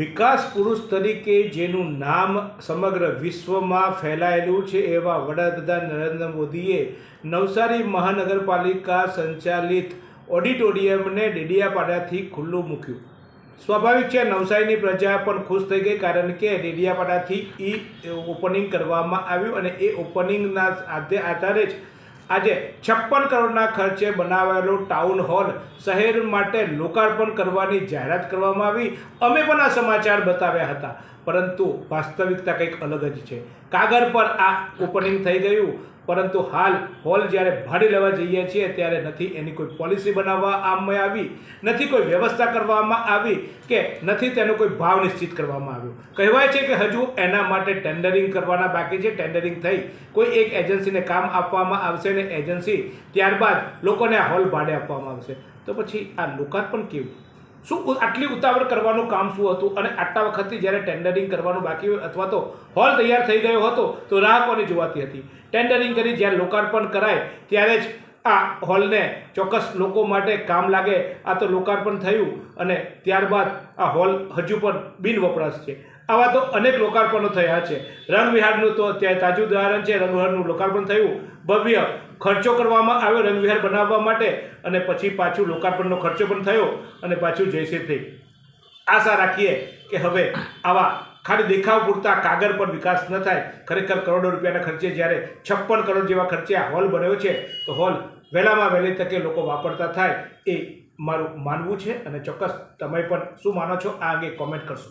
વિકાસ પુરુષ તરીકે જેનું નામ સમગ્ર વિશ્વમાં ફેલાયેલું છે એવા વડાપ્રધાન નરેન્દ્ર મોદીએ નવસારી મહાનગરપાલિકા સંચાલિત ઓડિટોરિયમને ડેડિયાપાડાથી ખુલ્લું મૂક્યું. સ્વાભાવિક છે, નવસારીની પ્રજા પણ ખુશ થઈ ગઈ કારણ કે ડેડિયાપાડાથી ઈ ઓપનિંગ કરવામાં આવ્યું અને એ ઓપનિંગના આધે આધારે જ આજે છપ્પન કરોડના ખર્ચે બનાવેલો ટાઉન હોલ શહેર માટે લોકાર્પણ કરવાની જાહેરાત કરવામાં આવી. અમે પણ આ સમાચાર બતાવ્યા હતા. પરંતુ વાસ્તવિકતા કંઈક અલગ જ છે. કાગળ પર આ ઓપનિંગ થઈ ગયું. પરંતુ હાલ હોલ જ્યારે ભાડે લેવા જઈએ છીએ ત્યારે નથી એની કોઈ પોલિસી બનાવવામાં આવી, નથી કોઈ વ્યવસ્થા કરવામાં આવી કે નથી તેનો કોઈ ભાવ નિશ્ચિત કરવામાં આવ્યો. કહેવાય છે કે હજુ એના માટે ટેન્ડરિંગ કરવાના બાકી છે. ટેન્ડરિંગ થઈ કોઈ એક એજન્સીને કામ આપવામાં આવશે ને એજન્સી ત્યારબાદ લોકોને આ હોલ ભાડે આપવામાં આવશે. તો પછી આ લોકાર્પણ કેવું? શું આટલી ઉતાવળ કરવાનું કામ શું હતું? અને આટલા વખતથી જ્યારે ટેન્ડરિંગ કરવાનું બાકી હોય અથવા તો હોલ તૈયાર થઈ ગયો હતો, તો રાહ કોને જોવાતી હતી? ટેન્ડરિંગ કરી જ્યારે લોકાર્પણ કરાય, ત્યારે જ આ હોલને ચોક્કસ લોકો માટે કામ લાગે, આ તો લોકાર્પણ થયું અને ત્યારબાદ આ હોલ હજુ પણ બિન વપરાશ છે. આવા તો અનેક લોકાર્પણો થયા છે. રંગવિહારનું તો અત્યારે તાજું ઉદાહરણ છે, રંગવિહારનું લોકાર્પણ થયું. ભવ્ય ખર્ચો કરવામાં આવ્યો રંગવિહાર બનાવવા માટે અને પછી પાછું લોકાર્પણનો ખર્ચો પણ થયો અને પાછું જયશ્રી થઈ. આશા રાખીએ કે હવે આવા ખાલી દેખાવ પૂરતા કાગળ પર વિકાસ ન થાય. ખરેખર કરોડો રૂપિયાના ખર્ચે જ્યારે છપ્પન કરોડ જેવા ખર્ચે આ હોલ બન્યો છે, તો હોલ વહેલામાં વહેલી તકે લોકો વાપરતા થાય એ મારું માનવું છે અને ચોક્કસ તમે પણ શું માનો છો, આ અંગે કોમેન્ટ કરશો.